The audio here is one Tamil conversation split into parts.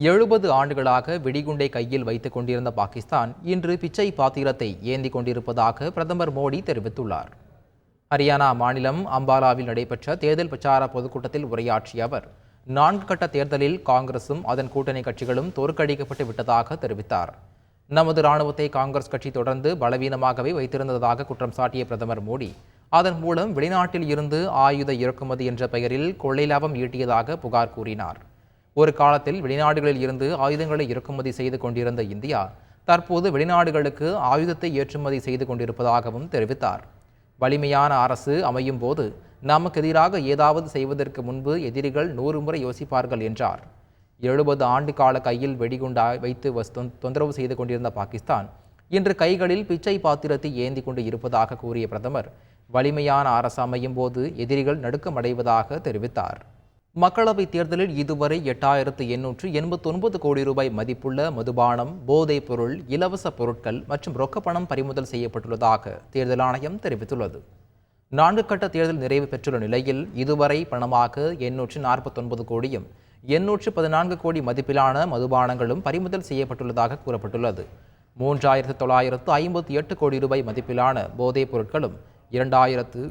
எழுபது ஆண்டுகளாக வெடிகுண்டை கையில் வைத்துக் கொண்டிருந்த பாகிஸ்தான் இன்று பிச்சை பாத்திரத்தை ஏந்தி கொண்டிருப்பதாக பிரதமர் மோடி தெரிவித்துள்ளார். ஹரியானா மாநிலம் அம்பாலாவில் நடைபெற்ற தேர்தல் பிரச்சார பொதுக்கூட்டத்தில் உரையாற்றிய அவர் நான்கு கட்ட தேர்தலில் காங்கிரசும் அதன் கூட்டணி கட்சிகளும் தோற்கடிக்கப்பட்டு விட்டதாக தெரிவித்தார். நமது ராணுவத்தை காங்கிரஸ் கட்சி தொடர்ந்து பலவீனமாகவே வைத்திருந்ததாக குற்றம் சாட்டிய பிரதமர் மோடி அதன் மூலம் வெளிநாட்டில் இருந்து ஆயுத இறக்குமதி என்ற பெயரில் கொள்ளை லாபம் ஈட்டியதாக புகார் கூறினார். ஒரு காலத்தில் வெளிநாடுகளில் இருந்து ஆயுதங்களை இறக்குமதி செய்து கொண்டிருந்த இந்தியா தற்போது வெளிநாடுகளுக்கு ஆயுதத்தை ஏற்றுமதி செய்து கொண்டிருப்பதாகவும் தெரிவித்தார். வலிமையான அரசு அமையும் போது நமக்கு எதிராக ஏதாவது செய்வதற்கு முன்பு எதிரிகள் நூறு முறை யோசிப்பார்கள் என்றார். எழுபது ஆண்டு கால கையில் வெடிகுண்டா வைத்து வஸ் தொந்- தொந்தரவு செய்து கொண்டிருந்த பாகிஸ்தான் இன்று கைகளில் பிச்சை பாத்திரத்தை ஏந்தி கொண்டு இருப்பதாக கூறிய பிரதமர் வலிமையான அரசு அமையும் போது எதிரிகள் நடுக்கமடைவதாக தெரிவித்தார். மக்களவைத் தேர்தலில் இதுவரை எட்டாயிரத்து எண்ணூற்று எண்பத்தொன்பது கோடி ரூபாய் மதிப்புள்ள மதுபானம் போதைப் பொருள் இலவச பொருட்கள் மற்றும் ரொக்கப்பணம் பறிமுதல் செய்யப்பட்டுள்ளதாக தேர்தல் ஆணையம் தெரிவித்துள்ளது. நான்கு கட்ட தேர்தல் நிறைவு பெற்றுள்ள நிலையில் இதுவரை பணமாக எண்ணூற்று நாற்பத்தொன்பது கோடியும் எண்ணூற்று பதினான்கு கோடி மதிப்பிலான மதுபானங்களும் பறிமுதல் செய்யப்பட்டுள்ளதாக கூறப்பட்டுள்ளது. மூன்றாயிரத்து தொள்ளாயிரத்து ஐம்பத்தி எட்டு கோடி ரூபாய் மதிப்பிலான போதைப் பொருட்களும் இரண்டாயிரத்து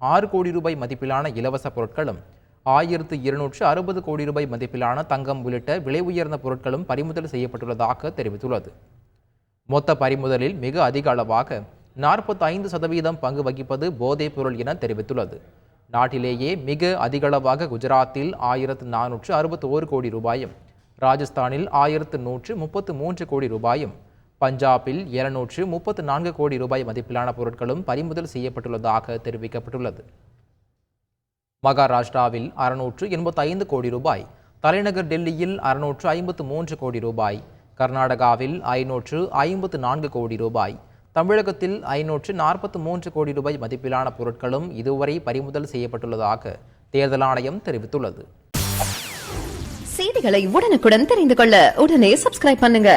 ஆறு கோடி ரூபாய் மதிப்பிலான இலவச பொருட்களும் ஆயிரத்து இருநூற்று அறுபது கோடி ரூபாய் மதிப்பிலான தங்கம் உள்ளிட்ட விலை உயர்ந்த பொருட்களும் பறிமுதல் செய்யப்பட்டுள்ளதாக தெரிவித்துள்ளது. மொத்த பறிமுதலில் மிக அதிக அளவாக நாற்பத்தைந்து சதவீதம் பங்கு வகிப்பது போதைப் பொருள் என தெரிவித்துள்ளது. நாட்டிலேயே மிக அதிகளவாக குஜராத்தில் ஆயிரத்து நானூற்று அறுபத்தி ஓரு கோடி ரூபாயும் ராஜஸ்தானில் ஆயிரத்து நூற்று முப்பத்து மூன்று கோடி ரூபாயும் பஞ்சாபில் இருநூற்று முப்பத்து நான்கு கோடி ரூபாய் மதிப்பிலான பொருட்களும் பறிமுதல் செய்யப்பட்டுள்ளதாக தெரிவிக்கப்பட்டுள்ளது. மகாராஷ்டிராவில் அறுநூற்று எண்பத்தைந்து கோடி ரூபாய் தலைநகர் டெல்லியில் அறுநூற்று ஐம்பத்து மூன்று கோடி ரூபாய் கர்நாடகாவில் ஐநூற்று ஐம்பத்து நான்கு கோடி ரூபாய் தமிழகத்தில் ஐநூற்று நாற்பத்து மூன்று கோடி ரூபாய் மதிப்பிலான பொருட்களும் இதுவரை பறிமுதல் செய்யப்பட்டுள்ளதாக தேர்தல் ஆணையம் தெரிவித்துள்ளது. செய்திகளை உடனுக்குடன் தெரிந்து கொள்ள உடனே சப்ஸ்கிரைப் பண்ணுங்க.